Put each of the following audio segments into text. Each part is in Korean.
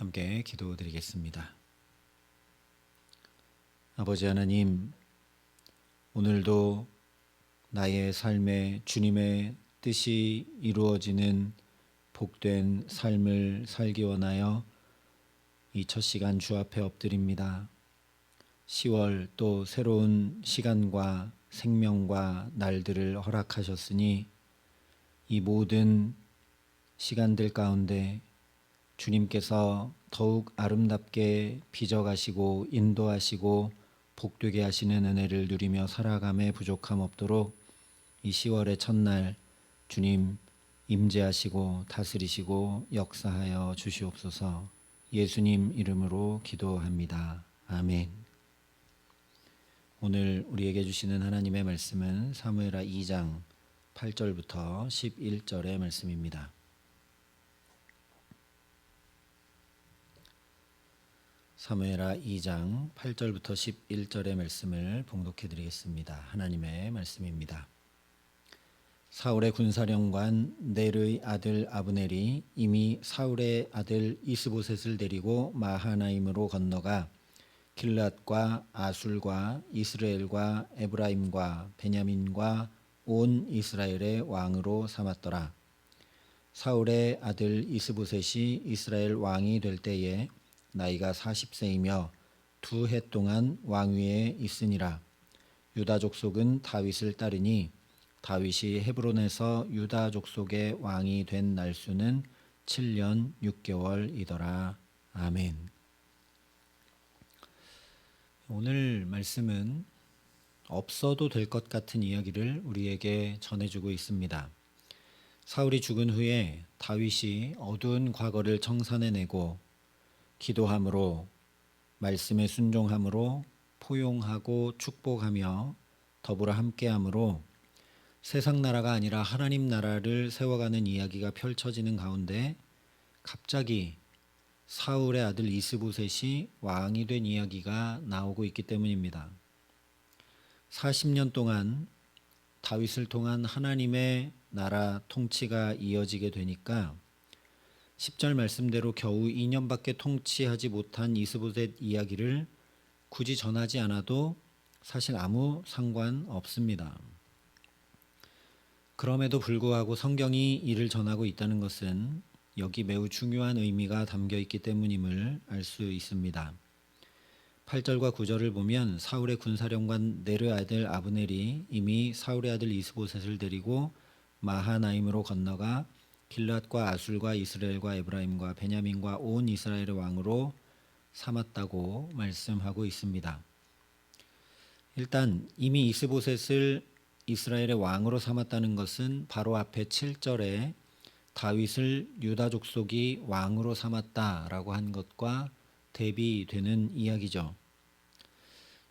함께 기도드리겠습니다. 아버지 하나님, 오늘도 나의 삶에 주님의 뜻이 이루어지는 복된 삶을 살기 원하여 이 첫 시간 주 앞에 엎드립니다. 10월 또 새로운 시간과 생명과 날들을 허락하셨으니 이 모든 시간들 가운데 주님께서 더욱 아름답게 빚어가시고 인도하시고 복되게 하시는 은혜를 누리며 살아감에 부족함 없도록 이 10월의 첫날 주님 임재하시고 다스리시고 역사하여 주시옵소서 예수님 이름으로 기도합니다. 아멘. 오늘 우리에게 주시는 하나님의 말씀은 사무엘하 2장 8절부터 11절의 말씀입니다. 사무엘하 2장 8절부터 11절의 말씀을 봉독해 드리겠습니다. 하나님의 말씀입니다. 사울의 군사령관 넬의 아들 아브넬이 이미 사울의 아들 이스보셋을 데리고 마하나임으로 건너가 길랏과 아술과 이스라엘과 에브라임과 베냐민과 온 이스라엘의 왕으로 삼았더라. 사울의 아들 이스보셋이 이스라엘 왕이 될 때에 나이가 40세이며 두 해 동안 왕위에 있으니라. 유다 족속은 다윗을 따르니 다윗이 헤브론에서 유다 족속의 왕이 된 날수는 7년 6개월이더라. 아멘. 오늘 말씀은 없어도 될 것 같은 이야기를 우리에게 전해주고 있습니다. 사울이 죽은 후에 다윗이 어두운 과거를 청산해내고 기도함으로 말씀에 순종함으로 포용하고 축복하며 더불어 함께함으로 세상 나라가 아니라 하나님 나라를 세워가는 이야기가 펼쳐지는 가운데 갑자기 사울의 아들 이스보셋이 왕이 된 이야기가 나오고 있기 때문입니다. 40년 동안 다윗을 통한 하나님의 나라 통치가 이어지게 되니까 10절 말씀대로 겨우 2년밖에 통치하지 못한 이스보셋 이야기를 굳이 전하지 않아도 사실 아무 상관 없습니다. 그럼에도 불구하고 성경이 이를 전하고 있다는 것은 여기 매우 중요한 의미가 담겨 있기 때문임을 알 수 있습니다. 8절과 9절을 보면 사울의 군사령관 네르 아들 아브넬이 이미 사울의 아들 이스보셋을 데리고 마하나임으로 건너가 길랏과 아술과 이스라엘과 에브라임과 베냐민과 온 이스라엘의 왕으로 삼았다고 말씀하고 있습니다. 일단 이미 이스보셋을 이스라엘의 왕으로 삼았다는 것은 바로 앞에 7절에 다윗을 유다 족속이 왕으로 삼았다라고 한 것과 대비되는 이야기죠.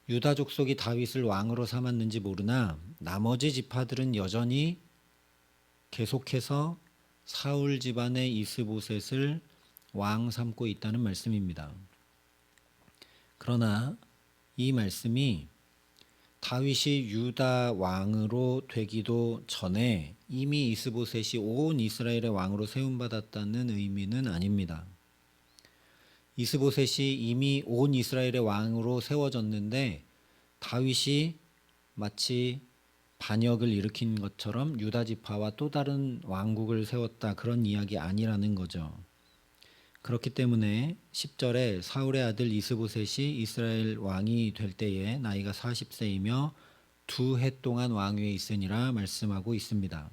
유다 족속이 다윗을 왕으로 삼았는지 모르나 나머지 지파들은 여전히 계속해서 사울 집안의 이스보셋을 왕 삼고 있다는 말씀입니다. 그러나 이 말씀이 다윗이 유다 왕으로 되기도 전에 이미 이스보셋이 온 이스라엘의 왕으로 세움 받았다는 의미는 아닙니다. 이스보셋이 이미 온 이스라엘의 왕으로 세워졌는데 다윗이 마치 반역을 일으킨 것처럼 유다 지파와 또 다른 왕국을 세웠다 그런 이야기 아니라는 거죠. 그렇기 때문에 10절에 사울의 아들 이스보셋이 이스라엘 왕이 될 때에 나이가 40세이며 두 해 동안 왕위에 있으니라 말씀하고 있습니다.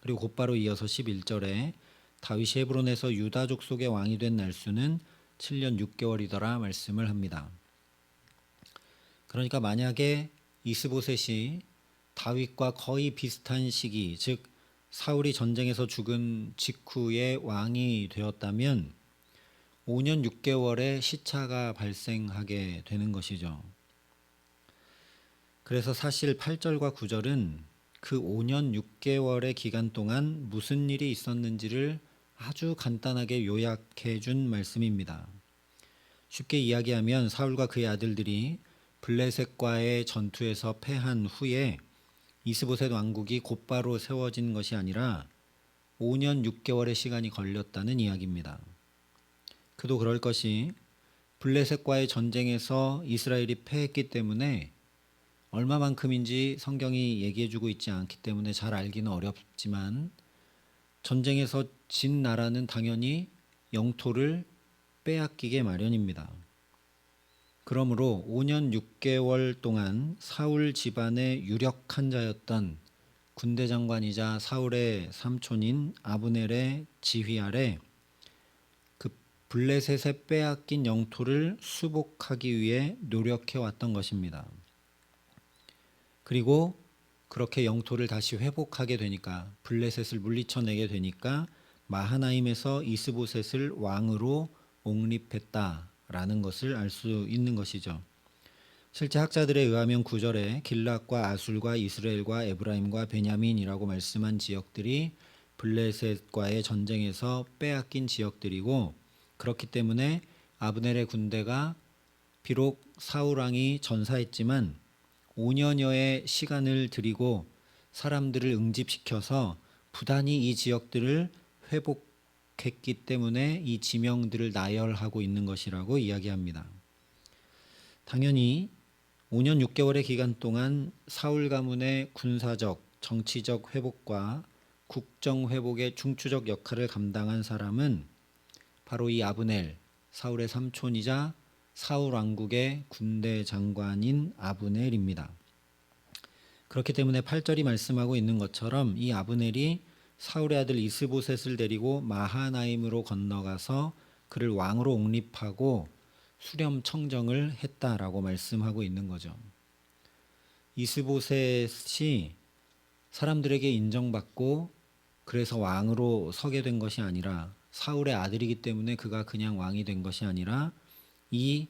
그리고 곧바로 이어서 11절에 다윗이 헤브론에서 유다 족 속의 왕이 된 날수는 7년 6개월이더라 말씀을 합니다. 그러니까 만약에 이스보셋이 다윗과 거의 비슷한 시기, 즉 사울이 전쟁에서 죽은 직후에 왕이 되었다면 5년 6개월의 시차가 발생하게 되는 것이죠. 그래서 사실 8절과 9절은 그 5년 6개월의 기간 동안 무슨 일이 있었는지를 아주 간단하게 요약해 준 말씀입니다. 쉽게 이야기하면 사울과 그의 아들들이 블레셋과의 전투에서 패한 후에 이스보셋 왕국이 곧바로 세워진 것이 아니라 5년 6개월의 시간이 걸렸다는 이야기입니다. 그도 그럴 것이 블레셋과의 전쟁에서 이스라엘이 패했기 때문에 얼마만큼인지 성경이 얘기해 주고 있지 않기 때문에 잘 알기는 어렵지만 전쟁에서 진 나라는 당연히 영토를 빼앗기게 마련입니다. 그러므로 5년 6개월 동안 사울 집안의 유력한 자였던 군대 장관이자 사울의 삼촌인 아브넬의 지휘 아래 그 블레셋에 빼앗긴 영토를 수복하기 위해 노력해 왔던 것입니다. 그리고 그렇게 영토를 다시 회복하게 되니까 블레셋을 물리쳐내게 되니까 마하나임에서 이스보셋을 왕으로 옹립했다 라는 것을 알 수 있는 것이죠. 실제 학자들에 의하면 구절에 길락과 아술과 이스라엘과 에브라임과 베냐민이라고 말씀한 지역들이 블레셋과의 전쟁에서 빼앗긴 지역들이고 그렇기 때문에 아브넬의 군대가 비록 사울 왕이 전사했지만 5년여의 시간을 들이고 사람들을 응집시켜서 부단히 이 지역들을 회복 했기 때문에 이 지명들을 나열하고 있는 것이라고 이야기합니다. 당연히 5년 6개월의 기간 동안 사울 가문의 군사적, 정치적 회복과 국정 회복의 중추적 역할을 감당한 사람은 바로 이 아브넬, 사울의 삼촌이자 사울 왕국의 군대 장관인 아브넬입니다. 그렇기 때문에 8절이 말씀하고 있는 것처럼 이 아브넬이 사울의 아들 이스보셋을 데리고 마하나임으로 건너가서 그를 왕으로 옹립하고 수렴 청정을 했다라고 말씀하고 있는 거죠. 이스보셋이 사람들에게 인정받고 그래서 왕으로 서게 된 것이 아니라 사울의 아들이기 때문에 그가 그냥 왕이 된 것이 아니라 이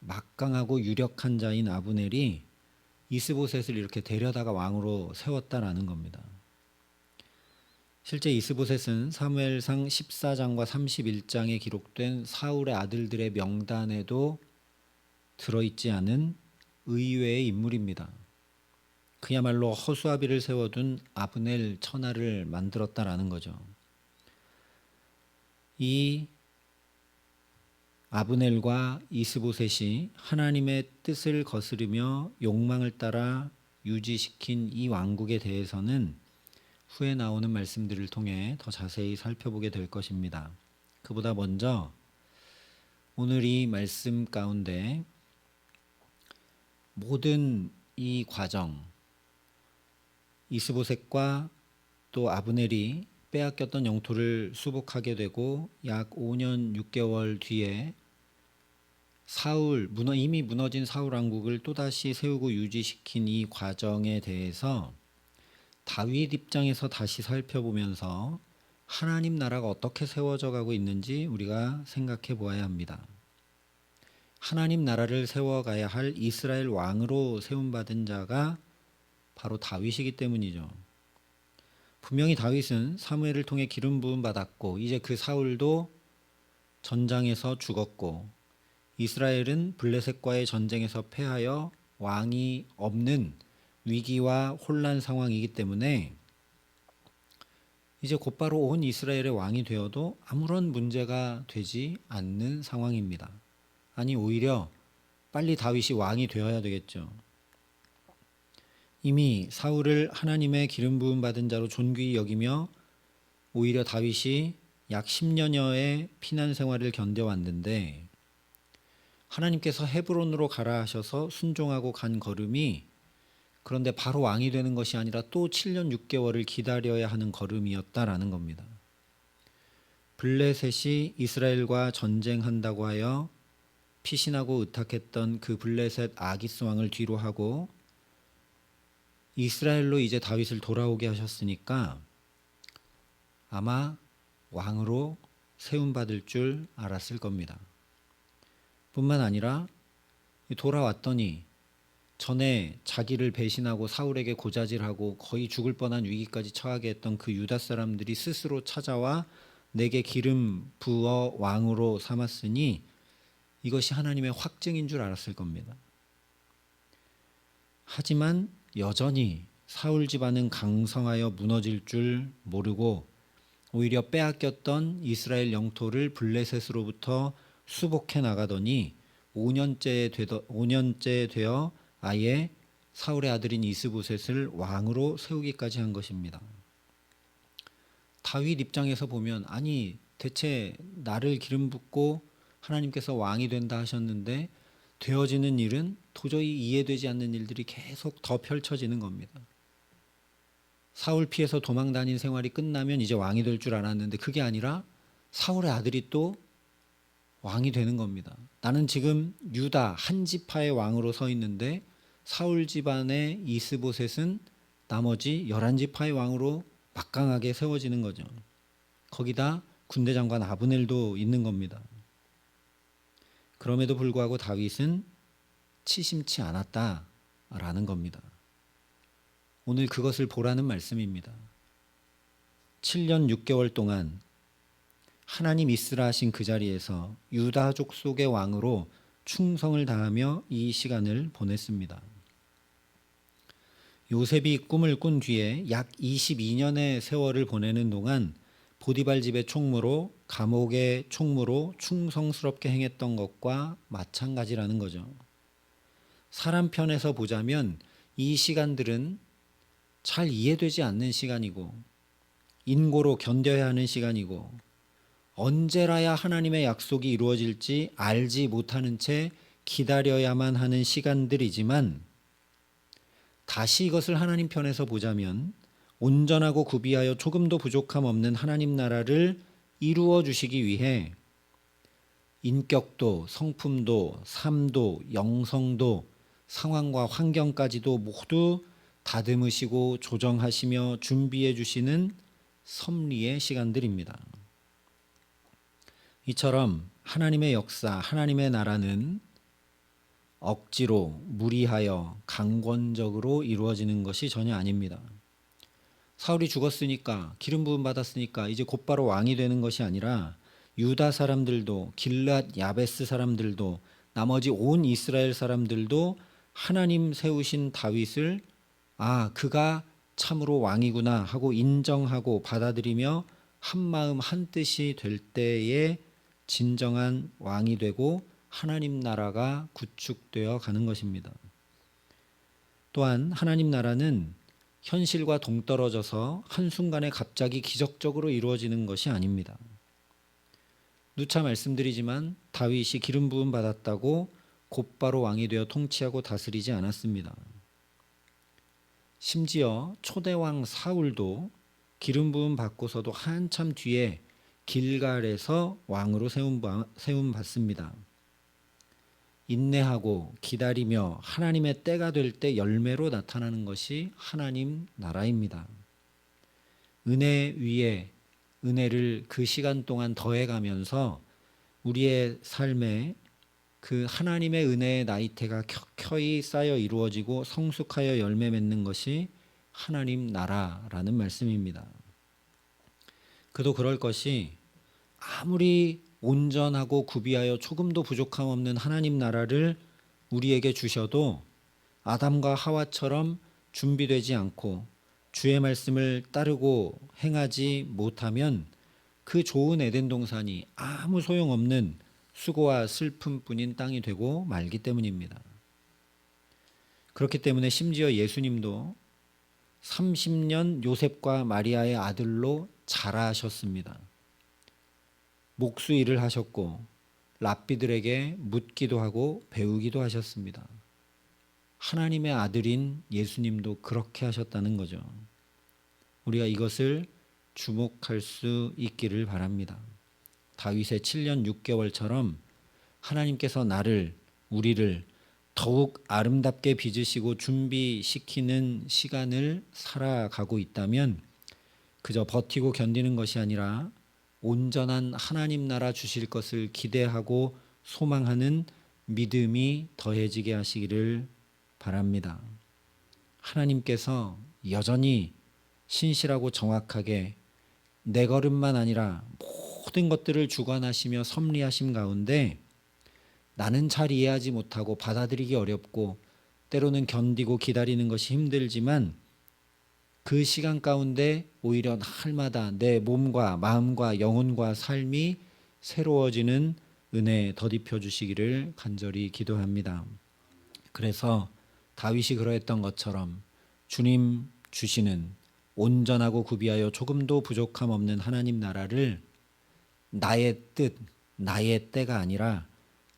막강하고 유력한 자인 아브넬이 이스보셋을 이렇게 데려다가 왕으로 세웠다라는 겁니다. 실제 이스보셋은 사무엘상 14장과 31장에 기록된 사울의 아들들의 명단에도 들어있지 않은 의외의 인물입니다. 그야말로 허수아비를 세워둔 아브넬 천하를 만들었다라는 거죠. 이 아브넬과 이스보셋이 하나님의 뜻을 거스르며 욕망을 따라 유지시킨 이 왕국에 대해서는 후에 나오는 말씀들을 통해 더 자세히 살펴보게 될 것입니다. 그보다 먼저 오늘 이 말씀 가운데 모든 이 과정 이스보셋과 또 아브넬이 빼앗겼던 영토를 수복하게 되고 약 5년 6개월 뒤에 사울 무너 이미 무너진 사울 왕국을 또다시 세우고 유지시킨 이 과정에 대해서 다윗 입장에서 다시 살펴보면서 하나님 나라가 어떻게 세워져 가고 있는지 우리가 생각해 보아야 합니다. 하나님 나라를 세워가야 할 이스라엘 왕으로 세움받은 자가 바로 다윗이기 때문이죠. 분명히 다윗은 사무엘을 통해 기름 부음 받았고 이제 그 사울도 전장에서 죽었고 이스라엘은 블레셋과의 전쟁에서 패하여 왕이 없는 위기와 혼란 상황이기 때문에 이제 곧바로 온 이스라엘의 왕이 되어도 아무런 문제가 되지 않는 상황입니다. 아니 오히려 빨리 다윗이 왕이 되어야 되겠죠. 이미 사울을 하나님의 기름 부음 받은 자로 존귀히 여기며 오히려 다윗이 약 10년여의 피난 생활을 견뎌왔는데 하나님께서 헤브론으로 가라 하셔서 순종하고 간 걸음이 그런데 바로 왕이 되는 것이 아니라 또 7년 6개월을 기다려야 하는 걸음이었다라는 겁니다. 블레셋이 이스라엘과 전쟁한다고 하여 피신하고 의탁했던 그 블레셋 아기스 왕을 뒤로 하고 이스라엘로 이제 다윗을 돌아오게 하셨으니까 아마 왕으로 세움 받을 줄 알았을 겁니다. 뿐만 아니라 돌아왔더니 전에 자기를 배신하고 사울에게 고자질하고 거의 죽을 뻔한 위기까지 처하게 했던 그 유다 사람들이 스스로 찾아와 내게 기름 부어 왕으로 삼았으니 이것이 하나님의 확증인 줄 알았을 겁니다. 하지만 여전히 사울 집안은 강성하여 무너질 줄 모르고 오히려 빼앗겼던 이스라엘 영토를 블레셋으로부터 수복해 나가더니 5년째 되더 5년째 되어 아예 사울의 아들인 이스보셋을 왕으로 세우기까지 한 것입니다. 다윗 입장에서 보면 아니 대체 나를 기름 붓고 하나님께서 왕이 된다 하셨는데 되어지는 일은 도저히 이해되지 않는 일들이 계속 더 펼쳐지는 겁니다. 사울 피해서 도망 다닌 생활이 끝나면 이제 왕이 될 줄 알았는데 그게 아니라 사울의 아들이 또 왕이 되는 겁니다. 나는 지금 유다 한 지파의 왕으로 서 있는데 사울 집안의 이스보셋은 나머지 열한 지파의 왕으로 막강하게 세워지는 거죠. 거기다 군대 장관 아브넬도 있는 겁니다. 그럼에도 불구하고 다윗은 치심치 않았다라는 겁니다. 오늘 그것을 보라는 말씀입니다. 7년 6개월 동안 하나님 이스라 하신 그 자리에서 유다족 속의 왕으로 충성을 다하며 이 시간을 보냈습니다. 요셉이 꿈을 꾼 뒤에 약 22년의 세월을 보내는 동안 보디발 집의 총무로 감옥의 총무로 충성스럽게 행했던 것과 마찬가지라는 거죠. 사람 편에서 보자면 이 시간들은 잘 이해되지 않는 시간이고 인고로 견뎌야 하는 시간이고 언제라야 하나님의 약속이 이루어질지 알지 못하는 채 기다려야만 하는 시간들이지만 다시 이것을 하나님 편에서 보자면 온전하고 구비하여 조금도 부족함 없는 하나님 나라를 이루어 주시기 위해 인격도 성품도 삶도 영성도 상황과 환경까지도 모두 다듬으시고 조정하시며 준비해 주시는 섭리의 시간들입니다. 이처럼 하나님의 역사, 하나님의 나라는 억지로 무리하여 강권적으로 이루어지는 것이 전혀 아닙니다. 사울이 죽었으니까 기름 부음 받았으니까 이제 곧바로 왕이 되는 것이 아니라 유다 사람들도 길랏 야베스 사람들도 나머지 온 이스라엘 사람들도 하나님 세우신 다윗을 아 그가 참으로 왕이구나 하고 인정하고 받아들이며 한 마음 한 뜻이 될 때에 진정한 왕이 되고 하나님 나라가 구축되어 가는 것입니다. 또한 하나님 나라는 현실과 동떨어져서 한순간에 갑자기 기적적으로 이루어지는 것이 아닙니다. 누차 말씀드리지만 다윗이 기름 부음 받았다고 곧바로 왕이 되어 통치하고 다스리지 않았습니다. 심지어 초대왕 사울도 기름 부음 받고서도 한참 뒤에 길갈에서 왕으로 세움 받습니다. 인내하고 기다리며 하나님의 때가 될 때 열매로 나타나는 것이 하나님 나라입니다. 은혜 위에 은혜를 그 시간 동안 더해가면서 우리의 삶에 그 하나님의 은혜의 나이테가 켜켜이 쌓여 이루어지고 성숙하여 열매 맺는 것이 하나님 나라라는 말씀입니다. 그도 그럴 것이 아무리 온전하고 구비하여 조금도 부족함 없는 하나님 나라를 우리에게 주셔도 아담과 하와처럼 준비되지 않고 주의 말씀을 따르고 행하지 못하면 그 좋은 에덴 동산이 아무 소용없는 수고와 슬픔뿐인 땅이 되고 말기 때문입니다. 그렇기 때문에 심지어 예수님도 30년 요셉과 마리아의 아들로 자라셨습니다. 목수 일을 하셨고 랍비들에게 묻기도 하고 배우기도 하셨습니다. 하나님의 아들인 예수님도 그렇게 하셨다는 거죠. 우리가 이것을 주목할 수 있기를 바랍니다. 다윗의 7년 6개월처럼 하나님께서 나를 우리를 더욱 아름답게 빚으시고 준비시키는 시간을 살아가고 있다면 그저 버티고 견디는 것이 아니라 온전한 하나님 나라 주실 것을 기대하고 소망하는 믿음이 더해지게 하시기를 바랍니다. 하나님께서 여전히 신실하고 정확하게 내 걸음만 아니라 모든 것들을 주관하시며 섭리하심 가운데 나는 잘 이해하지 못하고 받아들이기 어렵고 때로는 견디고 기다리는 것이 힘들지만 그 시간 가운데 오히려 날마다 내 몸과 마음과 영혼과 삶이 새로워지는 은혜 더딥혀 주시기를 간절히 기도합니다. 그래서 다윗이 그러했던 것처럼 주님 주시는 온전하고 구비하여 조금도 부족함 없는 하나님 나라를 나의 뜻, 나의 때가 아니라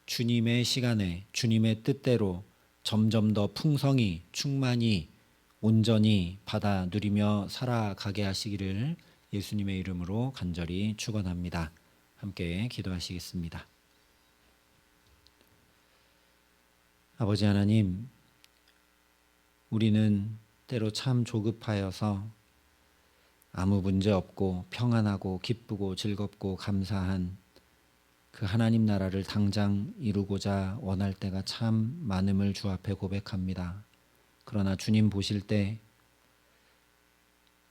주님의 시간에 주님의 뜻대로 점점 더 풍성히 충만히 온전히 받아 누리며 살아가게 하시기를 예수님의 이름으로 간절히 축원합니다. 함께 기도하시겠습니다. 아버지 하나님, 우리는 때로 참 조급하여서 아무 문제 없고 평안하고 기쁘고 즐겁고 감사한 그 하나님 나라를 당장 이루고자 원할 때가 참 많음을 주 앞에 고백합니다. 그러나 주님 보실 때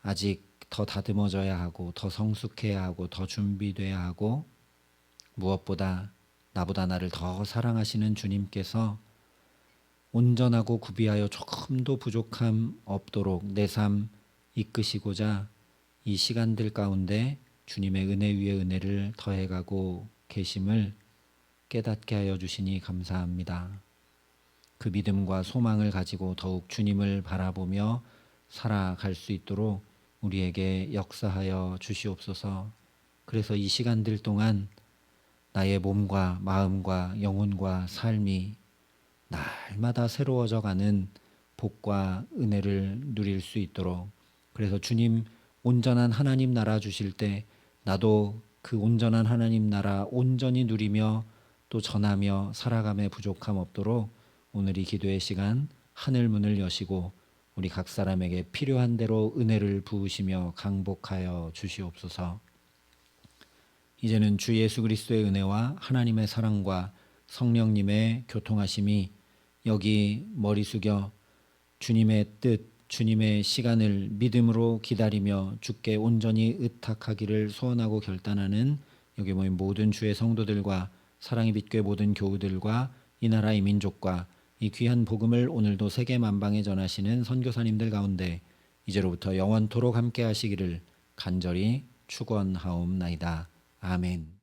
아직 더 다듬어져야 하고 더 성숙해야 하고 더 준비돼야 하고 무엇보다 나보다 나를 더 사랑하시는 주님께서 온전하고 구비하여 조금도 부족함 없도록 내 삶 이끄시고자 이 시간들 가운데 주님의 은혜 위에 은혜를 더해가고 계심을 깨닫게 하여 주시니 감사합니다. 그 믿음과 소망을 가지고 더욱 주님을 바라보며 살아갈 수 있도록 우리에게 역사하여 주시옵소서. 그래서 이 시간들 동안 나의 몸과 마음과 영혼과 삶이 날마다 새로워져 가는 복과 은혜를 누릴 수 있도록 그래서 주님 온전한 하나님 나라 주실 때 나도 그 온전한 하나님 나라 온전히 누리며 또 전하며 살아감에 부족함 없도록 오늘 이 기도의 시간 하늘 문을 여시고 우리 각 사람에게 필요한 대로 은혜를 부으시며 강복하여 주시옵소서. 이제는 주 예수 그리스도의 은혜와 하나님의 사랑과 성령님의 교통하심이 여기 머리 숙여 주님의 뜻, 주님의 시간을 믿음으로 기다리며 주께 온전히 의탁하기를 소원하고 결단하는 여기 모인 모든 주의 성도들과 사랑의 빛교회 모든 교우들과 이 나라의 민족과 이 귀한 복음을 오늘도 세계 만방에 전하시는 선교사님들 가운데 이제로부터 영원토록 함께 하시기를 간절히 축원하옵나이다. 아멘.